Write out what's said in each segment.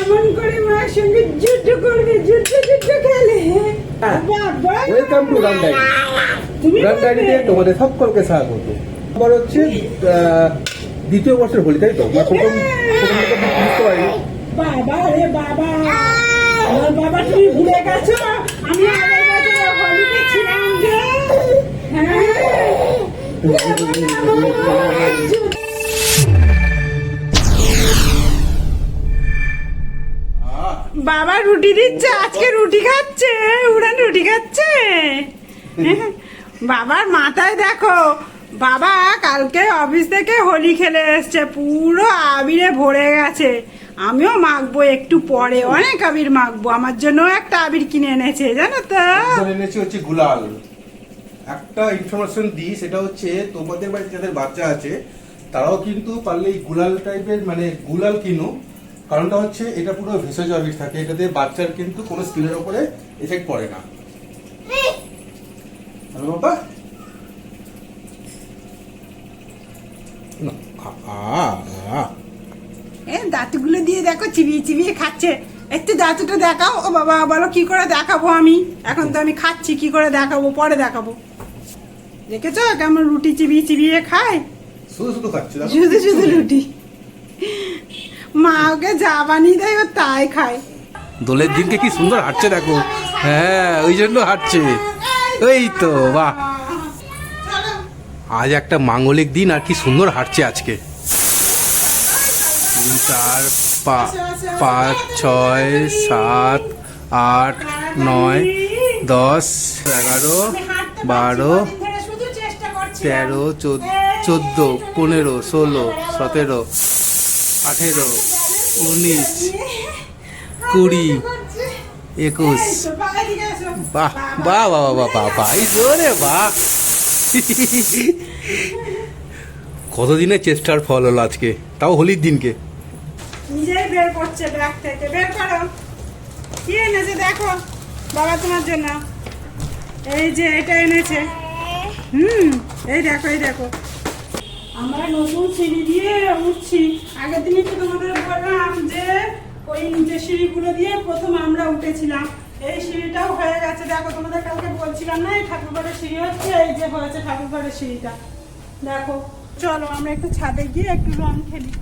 এমন করে মার সঙ্গে যুদ্ধ করবে যুদ্ধ যুদ্ধ খেলে বাবা ওয়েলকাম টু তুমি রান তোমাদের সকলকে স্বাগত আবার হচ্ছে দ্বিতীয় বর্ষের হোলি তাই তো মানে প্রথম বুঝতে বাবা রে বাবা আমার বাবা তুমি ভুলে গেছো আমি আগের বছর হোলিতে ছিলাম যে হ্যাঁ বাবা রুটি দিচ্ছে, আজকে রুটি খাচ্ছে, উড়ান রুটি খাচ্ছে। বাবার মাথায় দেখো, বাবা কালকে অফিস থেকে হোলি খেলে এসছে, পুরো আবিরে ভরে গেছে। আমিও মাখবো একটু পরে, অনেক আবির মাখবো, আমার জন্য একটা আবির কিনে এনেছে, জানো তো? এনেছে হচ্ছে গুলাল। একটা ইনফরমেশন দিই, সেটা হচ্ছে তোমাদের বাড়িতে যাদের বাচ্চা আছে, তারাও কিন্তু পারলে এই গুলাল টাইপের মানে গুলাল কিনো কারণটা হচ্ছে এটা পুরো ভেষজ আবির থাকে এটাতে বাচ্চার কিন্তু কোনো স্কিনের উপরে এফেক্ট পড়ে না। হ্যালো বাবা। এ দাঁতগুলো দিয়ে দেখো চিবিয়ে চিবিয়ে খাচ্ছে। একটু দাঁতটা দেখাও। ও বাবা বলো কি করে দেখাবো আমি? এখন তো আমি খাচ্ছি কি করে দেখাবো? পরে দেখাবো। দেখেছ? কেমন রুটি চিবিয়ে চিবিয়ে খায়? শুধু শুধু খাচ্ছে। শুধু শুধু রুটি। মা ওকে যা বানিয়ে দেয়, ও তাই খায়। দোলের দিনকে কি সুন্দর হাঁটছে দেখো। হ্যাঁ ওই জন্য হাঁটছে। এই তো, বাহ। আজ একটা মাঙ্গলিক দিন, আর কি সুন্দর হাঁটছে আজকে। তিন, চার পাঁচ, ছয়, সাত, আট, নয়, দশ, এগারো, বারো। তেরো চোদ্দ, পনেরো, ষোলো, সতেরো আঠেরো, উনিশ, কুড়ি, একুশ। বাহ বাহ বাহ বাহ বাহ এই জোরে, বাহ। কতদিনের চেষ্টার ফল হলো আজকে? তাও হোলির দিনকে। নিজেই বের করছে ব্যাগ থেকে। বের করো। কি এনেছে দেখো। বাবা তোমার জন্য। এই যে, এটা এনেছে। হুম, এই দেখো এই দেখো। আমরা নতুন সিঁড়ি দিয়ে উঠছি। আগের দিনই তো তোমাদের বললাম যে, ওই নিচে সিঁড়িগুলো দিয়ে প্রথম আমরা উঠেছিলাম। এই সিঁড়িটাও হয়ে গেছে। দেখো, তোমাদের কালকে বলছিলাম না, এই ঠাকুরঘরের সিঁড়ি হচ্ছে, এই যে হয়েছে ঠাকুরঘরের সিঁড়িটা। দেখো, চলো, আমরা একটু ছাদে গিয়ে একটু রং খেলি।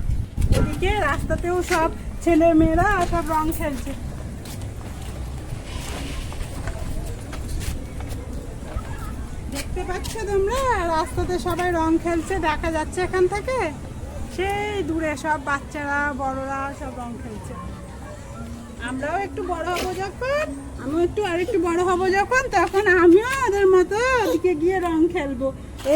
এদিকে রাস্তাতেও সব ছেলে মেয়েরা সব রং খেলছে। দেখতে পাচ্ছ তোমরা? রাস্তাতে সবাই রং খেলছে, দেখা যাচ্ছে এখান থেকে। সেই দূরে সব বাচ্চারা, বড়রা সব রং খেলছে। আমরাও একটু বড় হব যখন, আমিও একটু আর একটু বড় হব যখন, তখন আমিও ওদের মতো ওদিকে গিয়ে রং খেলব।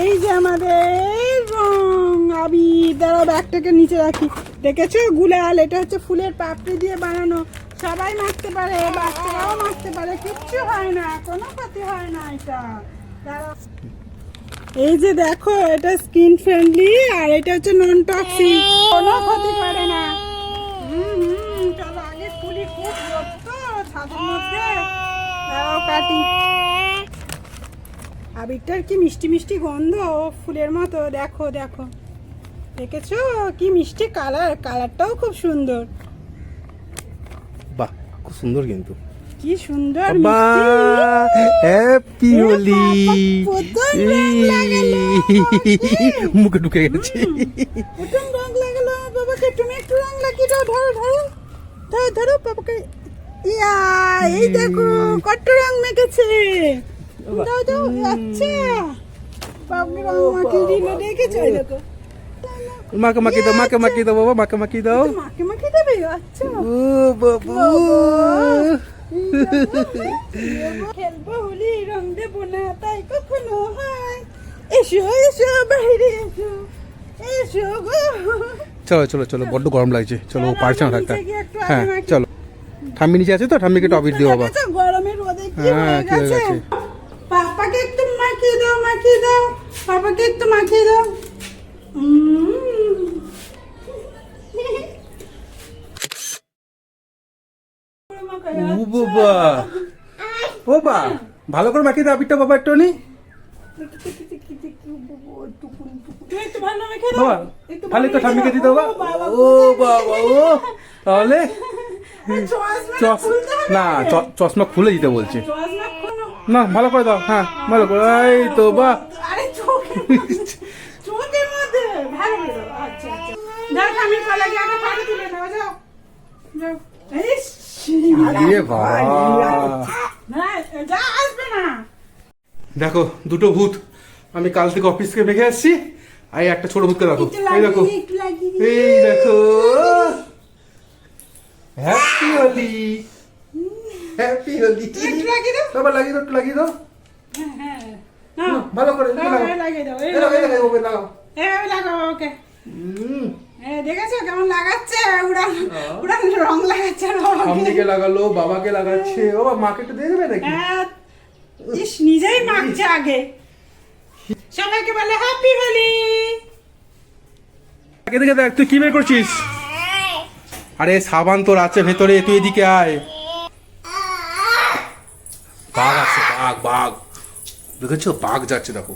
এই যে আমাদের রং। আবির দাঁড়া ব্যাগটাকে নিচে রাখি। দেখেছ? গুলাল, এটা হচ্ছে ফুলের পাপড়ি দিয়ে বানানো। সবাই মারতে পারে, বাচ্চারাও মারতে পারে, কিচ্ছু হয় না, কোনো ক্ষতি হয় না এটা। দাঁড়াও এই যে দেখো, এটা স্কিন ফ্রেন্ডলি আর এটা হচ্ছে নন টক্সিক কোনো ক্ষতি করে না। আবিরটার কি মিষ্টি মিষ্টি গন্ধ ফুলের মতো। দেখো দেখো। দেখেছ? কি মিষ্টি কালার কালারটাও খুব সুন্দর। বাহ, খুব সুন্দর কিন্তু। কি সুন্দর হ্যাপি হোলি মুখে ঢুকে গেছে। রং লাগালো। বাবাকে তুমি একটু রং লাগিয়ে দাও ধরো ধরো। ধরো ধরো বাবাকে। ইয়া এই দেখো কত রং মেখেছে। দাও দাও আচ্ছা। বাবাকে রং মাখিয়ে দিল দেখেছ? এই দেখো। মাকে মাখিয়ে দাও মাকে মাখিয়ে দাও বাবা মাকে মাখিয়ে দাও। তো মাকে দেবে? আচ্ছা। ও বাবু। খেলব হোলি রং দেবো না তাই কখনো হয়। এসো এসো বাইরে এসো এসো গো। চলো চলো চলো বড্ড গরম লাগছে। চলো পারছে না থাকতে হ্যাঁ চলো। ঠাম্মি নিচে আছে তো? ঠাম্মিকে আবির। দিও বাবা গরমে রোদে কি হ্যাঁ, হয়ে কি গেছে? পাপাকে একটু মাখিয়ে দাও মাখিয়ে দাও পাপাকে একটু মাখিয়ে দাও। উম। বাবা। ও বা ভালো করে মাখিয়ে দাও আবিরটা বাবা একটু নি ভালো একটু ঠাম্মিকে দিতে বাবা। ও বাবা, ও। তাহলে না চশমা খুলে দিতে বলছে। না, ভালো করে দাও হ্যাঁ ভালো করে। এই তো বা। ভালো আচ্ছা আচ্ছা। আমি তুলে নাও, যাও। যাও। দেখো দুটো ভূত। আমি কাল থেকে অফিস থেকে রেখে আসছি। আর একটা ছোট ভূতকে দেখো। এই দেখো। এই দেখো। হ্যাপি হোলি হ্যাপি হোলি আবার লাগিয়ে দাও। একটু লাগিয়ে দাও। ভালো করে লাগাও। লাগাও। লাগাও ওকে। এই দেখেছ কেমন লাগাচ্ছে? উড়ান উড়ান রং লাগাচ্ছে সামনেকে লাগালো বাবাকে লাগাচ্ছে। ও মাকে একটু দিয়ে দেবে নাকি? হ্যাঁ, ইস নিজেই মাখছে আগে। সবাইকে বলে হ্যাপি হোলি এদিকে দেখে দেখ তুই কি বের করছিস? আরে সাবান তোর আছে ভেতরে তুই এদিকে আয়। বাঘ আছে বাঘ বাঘ। দেখেছ? বাঘ যাচ্ছে দেখো।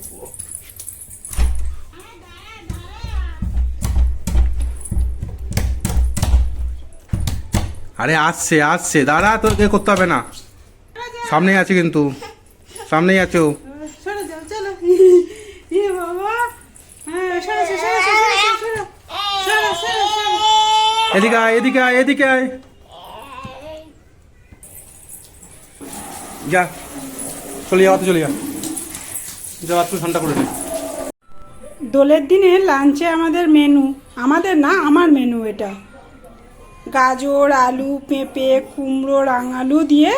আরে আসছে আসছে। দাঁড়া তো এ করতে হবে না। সামনেই আছে কিন্তু। সামনেই আছে। ও ইয়ে হ্যাঁ, এদিকে আয় এদিকে আয় এদিকে আয়। যা। চলে যাওয়া তো চলে যা। যা তুই ঠান্ডা করে দিই দোলের দিনে লাঞ্চে আমাদের মেনু। আমাদের না আমার মেনু এটা। গাজর, আলু, পেঁপে, কুমড়ো, রাঙালু দিয়ে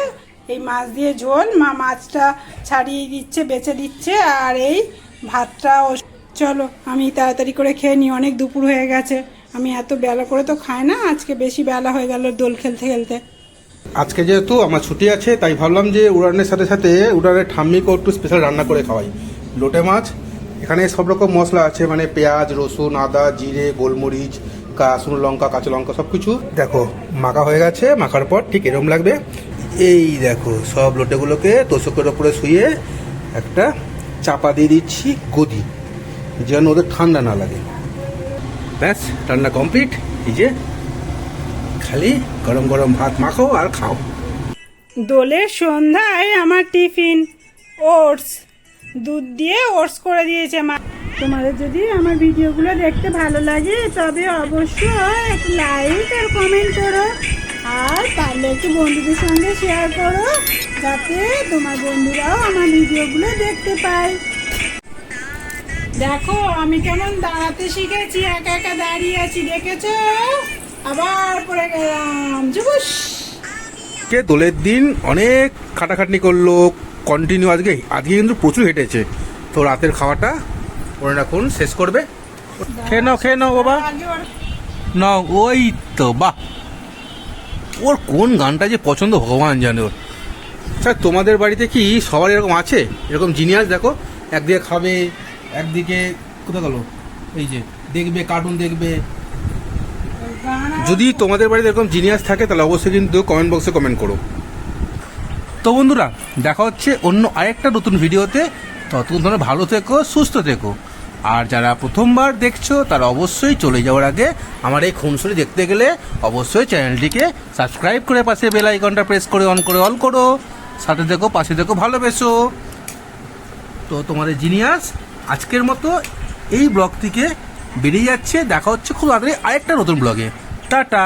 এই মাছ দিয়ে ঝোল। মা মাছটা ছাড়িয়ে দিচ্ছে, বেছে দিচ্ছে আর এই ভাতটা ও- চলো, আমি তাড়াতাড়ি করে খেয়ে নিই। অনেক দুপুর হয়ে গেছে। আমি এত বেলা করে তো খাই না, আজকে বেশি বেলা হয়ে গেল দোল খেলতে খেলতে। আজকে যেহেতু আমার ছুটি আছে, তাই ভাবলাম যে উড়ানের সাথে সাথে উড়ানের ঠাম্মিকেও একটু স্পেশাল রান্না করে খাওয়াই। লোটে মাছ, এখানে সব রকম মশলা আছে মানে পেঁয়াজ, রসুন, আদা, জিরে, গোলমরিচ কাশুন লঙ্কা কাঁচা লঙ্কা সব কিছু দেখো মাখা হয়ে গেছে মাখার পর ঠিক এরম লাগবে। এই দেখো সব লোটেগুলোকে তোষকের ওপরে শুয়ে একটা চাপা দিয়ে দিচ্ছি গদি যেন ওদের ঠান্ডা না লাগে। ব্যাস রান্না কমপ্লিট। এই যে খালি গরম গরম ভাত মাখো আর খাও। দোলের সন্ধ্যায় আমার টিফিন ওটস। দুধ দিয়ে ওটস করে দিয়েছে মা। তোমাদের যদি আমার ভিডিওগুলো দেখতে ভালো লাগে, তবে অবশ্যই লাইক আর কমেন্ট করো। আর পারলে একটু বন্ধুদের সঙ্গে শেয়ার করো, যাতে তোমার বন্ধুরাও আমার ভিডিওগুলো দেখতে পায়। দেখো, আমি কেমন দাঁড়াতে শিখেছি, একা একা দাঁড়িয়ে আছি, দেখেছ? আবার পড়ে গেলাম। জুবুস কে দোলের দিন অনেক খাটাখাটনি করল কন্টিনিউ আজকে আজকে কিন্তু প্রচুর হেঁটেছে। তো রাতের খাওয়াটা ওরা এখন শেষ করবে। খেয়ে নাও খেয়ে নাও বাবা নাও, ওই তো, বাহ। ওর কোন গানটা যে পছন্দ, ভগবান জানে ওর। স্যার, তোমাদের বাড়িতে কি সবার এরকম আছে? এরকম জিনিয়াস দেখো, একদিকে খাবে, একদিকে কোথায় গেল? এই যে, দেখবে কার্টুন দেখবে। যদি তোমাদের বাড়িতে এরকম জিনিয়াস থাকে, তাহলে অবশ্যই কিন্তু কমেন্ট বক্সে কমেন্ট করো। তো বন্ধুরা, দেখা হচ্ছে অন্য আরেকটা নতুন ভিডিওতে ততক্ষণ ধরে ভালো থেকো, সুস্থ থেকো। আর যারা প্রথমবার দেখছ, তারা অবশ্যই চলে যাওয়ার আগে আমার এই খুনসুরি দেখতে গেলে অবশ্যই চ্যানেলটিকে সাবস্ক্রাইব করে পাশে বেল আইকনটা প্রেস করে অন করে অল করো। সাথে দেখো, পাশে দেখো, ভালোবেসো। তো তোমাদের জিনিয়াস, আজকের মতো এই ব্লগ থেকে বেরিয়ে যাচ্ছে। দেখা হচ্ছে খুব তাড়াতাড়ি আরেকটা নতুন ব্লগে। টাটা!